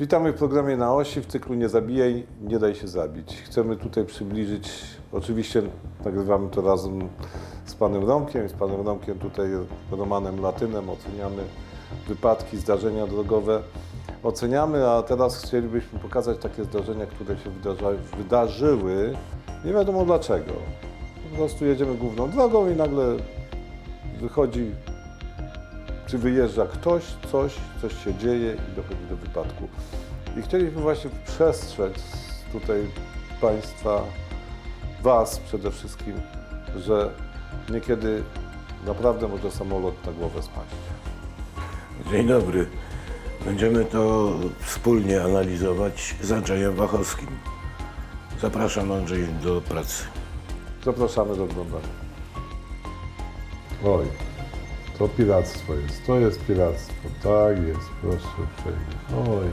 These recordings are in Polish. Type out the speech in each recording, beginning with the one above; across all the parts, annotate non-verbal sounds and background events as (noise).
Witamy w programie Na Osi w cyklu Nie zabijaj, nie daj się zabić. Chcemy tutaj przybliżyć, oczywiście nagrywamy to razem z panem Romkiem, z panem Romkiem tutaj Romanem Latynem, oceniamy wypadki, zdarzenia drogowe. Oceniamy, a teraz chcielibyśmy pokazać takie zdarzenia, które się wydarza, wydarzyły, nie wiadomo dlaczego. Po prostu jedziemy główną drogą i nagle wychodzi czy wyjeżdża ktoś, coś, coś się dzieje i dochodzi do wypadku. I chcieliśmy właśnie przestrzec tutaj Państwa, Was przede wszystkim, że niekiedy naprawdę może samolot na głowę spaść. Dzień dobry. Będziemy to wspólnie analizować z Andrzejem Wachowskim. Zapraszam Andrzej do pracy. Zapraszamy do oglądania. Oj, to piractwo jest, to jest piractwo. Tak jest, proszę uprzejmie. Oj.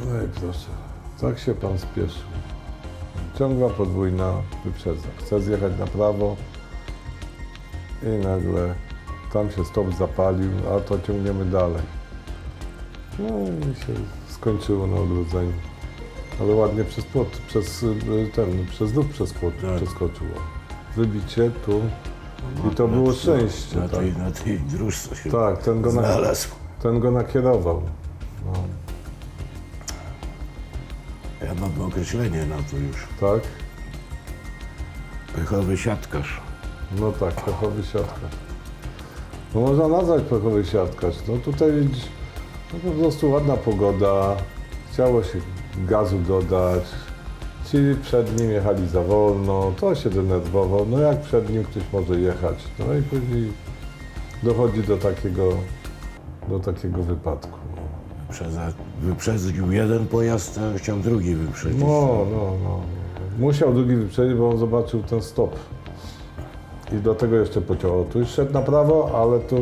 Oj, proszę. Tak się pan spieszył. Ciągła podwójna wyprzedza. Chce zjechać na prawo i nagle tam się stop zapalił, a to ciągniemy dalej. No i się skończyło na odrodzeniu. Ale ładnie przez płot, przez ten, przez dół przez płot Tak. przeskoczyło. Wybicie tu i to było szczęście. Na Tak, tej, na tej dróżce się tak ten, go na, znalazł. ten go nakierował. No, Ja mam określenie na to już. tak? Pechowy siatkarz. No tak, pechowy siatkarz. No można nazwać pechowy siatkarz. No tutaj no po prostu ładna pogoda, chciało się gazu dodać. Ci przed nim jechali za wolno, to się denerwował. No jak przed nim ktoś może jechać? No i później dochodzi do takiego, do takiego wypadku. Wyprzedza, wyprzedził jeden pojazd, a chciał drugi wyprzedzić. No, no, no. Musiał drugi wyprzedzić, bo on zobaczył ten stop. I do tego jeszcze pociągnął. Tu już szedł na prawo, ale tu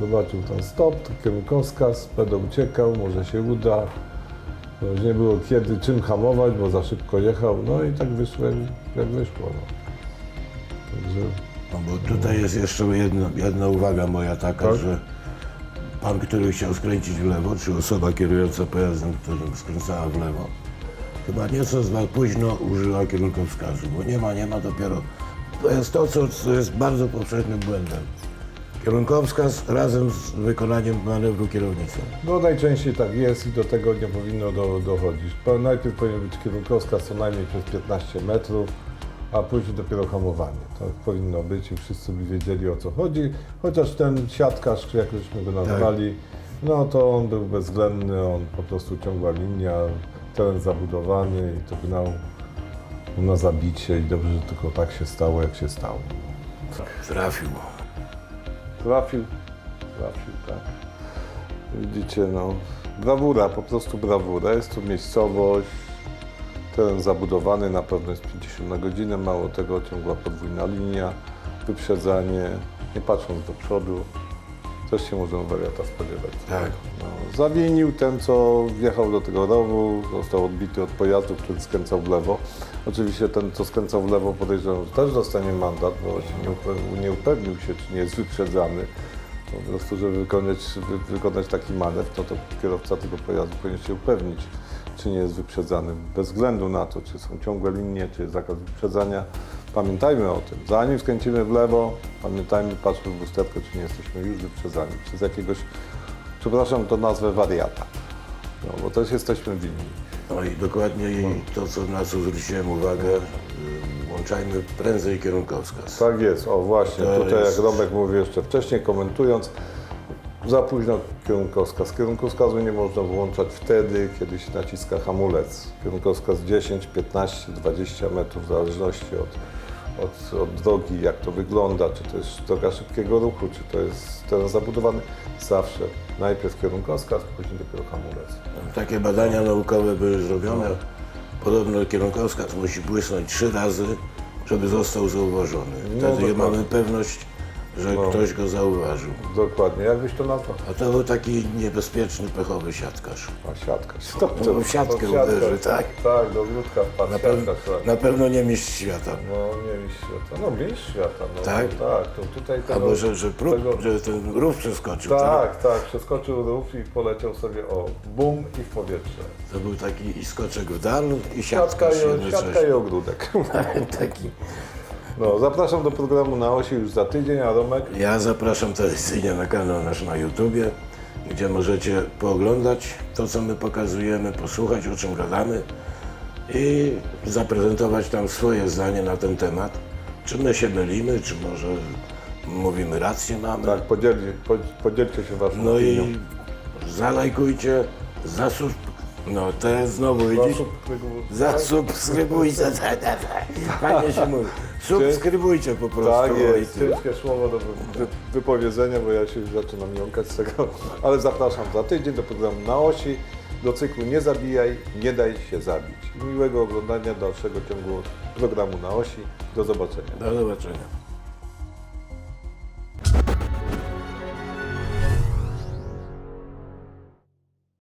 zobaczył ten stop, to kierunkowskaz, będę uciekał, może się uda. No, nie było kiedy, czym hamować, bo za szybko jechał. No i tak wyszło, jak- wyszło. No. Także No bo tutaj jest jeszcze jedna, jedna uwaga moja taka, Tak? że pan, który chciał skręcić w lewo, czy osoba kierująca pojazdem, która skręcała w lewo, chyba nieco za późno użyła kierunkowskazu, bo nie ma, nie ma dopiero. To jest to, co, co jest bardzo powszechnym błędem. Kierunkowskaz razem z wykonaniem manewru kierownicą. No najczęściej tak jest i do tego nie powinno do, dochodzić. Po- Najpierw powinien być kierunkowskaz co najmniej przez 15 metrów, a później dopiero hamowanie. Tak powinno być i wszyscy by wiedzieli o co chodzi. Chociaż ten siatkarz, jak żeśmy go nazwali, no to on był bezwzględny, on po prostu ciągła linia, teren zabudowany i to gnał na zabicie i dobrze, że tylko tak się stało, jak się stało. Trafił. Trafił, trafił, tak. Widzicie, no, brawura, po prostu brawura. Jest tu miejscowość, teren zabudowany, na pewno jest 50 na godzinę, mało tego, ciągła podwójna linia, wyprzedzanie, nie patrząc do przodu. Też się możemy wariata spodziewać. Tak. No, zawinił ten, co wjechał do tego rowu, został odbity od pojazdu, który skręcał w lewo. Oczywiście ten, co skręcał w lewo, podejrzewam, że też dostanie mandat, bo się nie, upe- nie upewnił się, czy nie jest wyprzedzany. Po prostu, żeby wykonać, wy, wykonać taki manewr, no to kierowca tego pojazdu powinien się upewnić, czy nie jest wyprzedzany. Bez względu na to, czy są ciągłe linie, czy jest zakaz wyprzedzania. Pamiętajmy o tym. Zanim skręcimy w lewo, pamiętajmy, patrzmy w lusterkę, czy nie jesteśmy już wyprzedzani przez jakiegoś, przepraszam, to nazwę wariata. No, bo też jesteśmy winni. No i dokładnie to, co, na co zwróciłem uwagę, y, włączajmy prędzej kierunkowskaz. Tak jest, o właśnie, To tutaj jest- jak Romek mówił jeszcze wcześniej, komentując, za późno kierunkowskaz. Kierunkowskazu nie można włączać wtedy, kiedy się naciska hamulec. Kierunkowskaz 10, 15, 20 metrów w zależności od, od, od drogi, jak to wygląda, czy to jest droga szybkiego ruchu, czy to jest teren zabudowany. Zawsze najpierw kierunkowskaz, później dopiero hamulec. Takie badania naukowe były zrobione. Podobno kierunkowskaz musi błysnąć trzy razy, żeby został zauważony. Wtedy dokładnie. mamy pewność, że No. ktoś go zauważył. Dokładnie, jakbyś to nazwał? A to był taki niebezpieczny, pechowy siatkarz. A siatka. Dobrze, No, w siatkę to uderzy, tak. Tak, do ogródka wpadł Na, siatka, pew- tak. na pewno nie mistrz świata. No nie mistrz świata. No mistrz świata. No, Tak? Tak, to tutaj tego... Albo że, że, prób, tego- że ten rów przeskoczył. Tak. Tak, tak, przeskoczył rów i poleciał sobie o bum i w powietrze. To był taki i skoczek w dal i Siatka siatka i, siatka i ogródek. (laughs) Taki. No, zapraszam do programu na osi już za tydzień, a Romek? Ja zapraszam tradycyjnie na kanał nasz na YouTubie, gdzie możecie pooglądać to, co my pokazujemy, posłuchać, o czym gadamy i zaprezentować tam swoje zdanie na ten temat. Czy my się mylimy, czy może mówimy rację mamy. Tak, podzielcie, pod- podzielcie się waszą No opinią. i zalajkujcie, zasub... No teraz znowu widzisz? Zasubskrybu- Zasubskrybujcie. Fajnie się mówi. Subskrybujcie po prostu. Tak jest, ciężkie słowo do wy, wy, wypowiedzenia, bo ja się już zaczynam jąkać z tego, ale zapraszam za tydzień do programu na osi, do cyklu Nie zabijaj, nie daj się zabić. Miłego oglądania dalszego ciągu programu na osi. Do zobaczenia. Do zobaczenia.